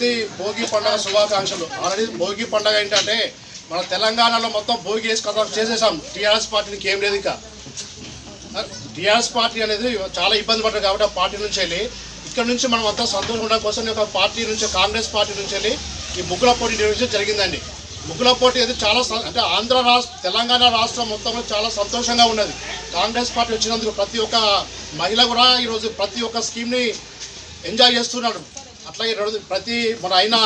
ప్రతి భోగి పండుగ శుభాకాంక్షలు. ఆల్రెడీ భోగి పండుగ ఏంటంటే మన తెలంగాణలో మొత్తం భోగి వేసి కథ చేసేసాం. టీఆర్ఎస్ పార్టీకి ఏం లేదు ఇంకా. టీఆర్ఎస్ పార్టీ అనేది చాలా ఇబ్బంది పడ్డారు కాబట్టి ఆ పార్టీ నుంచి వెళ్ళి ఇక్కడ నుంచి మనం అంతా సంతోషం ఉండడం కోసం ఒక పార్టీ నుంచి కాంగ్రెస్ పార్టీ నుంచి వెళ్ళి ఈ ముగ్గుల పోటీ నిర్వహించడం జరిగిందండి. ముగ్గుల పోటీ అయితే చాలా అంటే ఆంధ్ర రాష్ట్ర తెలంగాణ రాష్ట్రం మొత్తంలో చాలా సంతోషంగా ఉన్నది. కాంగ్రెస్ పార్టీ వచ్చినందుకు ప్రతి ఒక్క మహిళ కూడా ఈరోజు ప్రతి ఒక్క స్కీమ్ని ఎంజాయ్ చేస్తున్నాడు అట్లాగే రెండు ప్రతి మన అయిన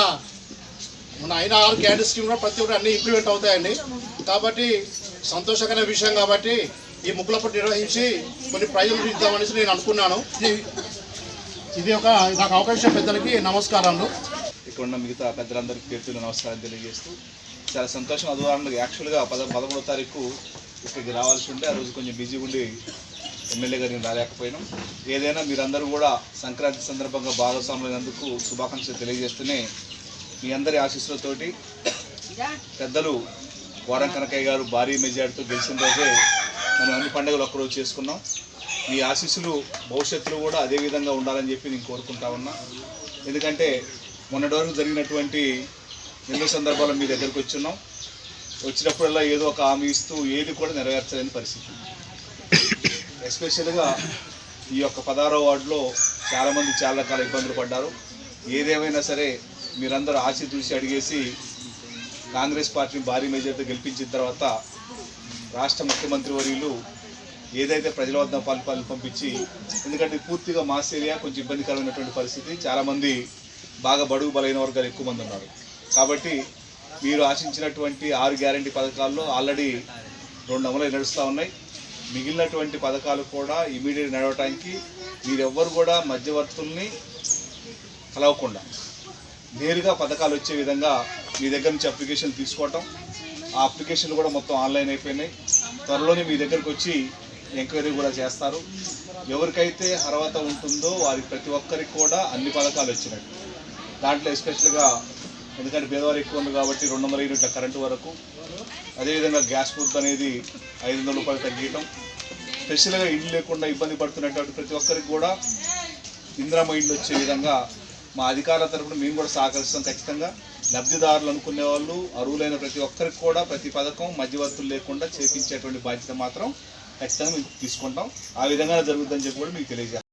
మన అయిన ఆరు గ్యారెంటీ స్కీమ్ కూడా ప్రతి ఒక్కటి అన్ని ఇంప్లిమెంట్ అవుతాయండి. కాబట్టి సంతోషకరమైన విషయం కాబట్టి ఈ ముగ్గుల నిర్వహించి కొన్ని ప్రైజులు ఇద్దామనేసి నేను అనుకున్నాను. ఇది ఇది ఒక నాకు అవకాశం పెద్దలకి నమస్కారాలు. ఇక్కడ ఉన్న మిగతా పెద్దలందరికీ పేర్చున్న నమస్కారం తెలియజేస్తూ చాలా సంతోషం. అదువారంలో యాక్చువల్గా పద పదమూడో తారీఖు ఇక్కడికి రావాల్సి ఉంటే ఆ రోజు కొంచెం బిజీ ఉండి ఎమ్మెల్యే నేను రాలేకపోయినాం. ఏదైనా మీరందరూ కూడా సంక్రాంతి సందర్భంగా భాగస్వాములైనందుకు శుభాకాంక్షలు తెలియజేస్తూనే మీ అందరి ఆశీస్సులతోటి పెద్దలు వారం కనకయ్య గారు భారీ మెజార్టీతో గెలిచిన రోజే మనం అన్ని పండుగలు ఒక్కరోజు చేసుకున్నాం. మీ ఆశీస్సులు భవిష్యత్తులో కూడా అదే విధంగా ఉండాలని చెప్పి నేను కోరుకుంటా ఉన్నా. ఎందుకంటే మొన్నటి వరకు జరిగినటువంటి ఎన్నో సందర్భాలు మీ దగ్గరకు వచ్చున్నాం వచ్చినప్పుడల్లా ఏదో ఒక హామీ ఇస్తూ ఏది కూడా నెరవేర్చలేని పరిస్థితి. ఎస్పెషల్గా ఈ యొక్క పదహారో వార్డులో చాలామంది చాలా రకాల ఇబ్బందులు పడ్డారు. ఏదేమైనా సరే మీరందరూ ఆచి చూసి అడిగేసి కాంగ్రెస్ పార్టీని భారీ మెజార్టీతో గెలిపించిన తర్వాత రాష్ట్ర ముఖ్యమంత్రి వర్యులు ఏదైతే ప్రజల వద్ద ఫలితాలు పంపించి ఎందుకంటే పూర్తిగా మాస్ ఏరియా కొంచెం ఇబ్బందికరమైనటువంటి పరిస్థితి. చాలామంది బాగా బడుగు బలైన వర్గాలు ఎక్కువ మంది ఉన్నారు. కాబట్టి మీరు ఆశించినటువంటి ఆరు గ్యారంటీ పథకాల్లో ఆల్రెడీ రెండు అమలు నడుస్తూ ఉన్నాయి. మిగిలినటువంటి పథకాలు కూడా ఇమీడియట్ నడవటానికి మీరెవ్వరు కూడా మధ్యవర్తుల్ని కలవకుండా నేరుగా పథకాలు వచ్చే విధంగా మీ దగ్గర నుంచి అప్లికేషన్ తీసుకోవటం ఆ అప్లికేషన్లు కూడా మొత్తం ఆన్లైన్ అయిపోయినాయి. త్వరలోనే మీ దగ్గరకు వచ్చి ఎంక్వైరీ కూడా చేస్తారు. ఎవరికైతే అర్హత ఉంటుందో వారికి ప్రతి ఒక్కరికి కూడా అన్ని పథకాలు వచ్చినాయి. దాంట్లో ఎస్పెషల్గా ఎందుకంటే పేదవారు ఎక్కువ ఉంది కాబట్టి రెండు వందల యూనిట్ల కరెంటు వరకు. అదేవిధంగా గ్యాస్ బుక్ అనేది ఐదు వందల రూపాయలు తగ్గించడం స్పెషల్గా ఇల్లు లేకుండా ఇబ్బంది పడుతున్నటువంటి ప్రతి ఒక్కరికి కూడా ఇందిరామ ఇండ్లు వచ్చే విధంగా మా అధికారుల తరఫున మేము కూడా సహకరిస్తాం ఖచ్చితంగా. లబ్ధిదారులు అనుకునే వాళ్ళు అర్హులైన ప్రతి ఒక్కరికి కూడా ప్రతి పథకం మధ్యవర్తులు లేకుండా చేపించేటువంటి బాధ్యత మాత్రం ఖచ్చితంగా మేము తీసుకుంటాం. ఆ విధంగా జరుగుతుందని చెప్పి కూడా మీకు తెలియజేస్తాం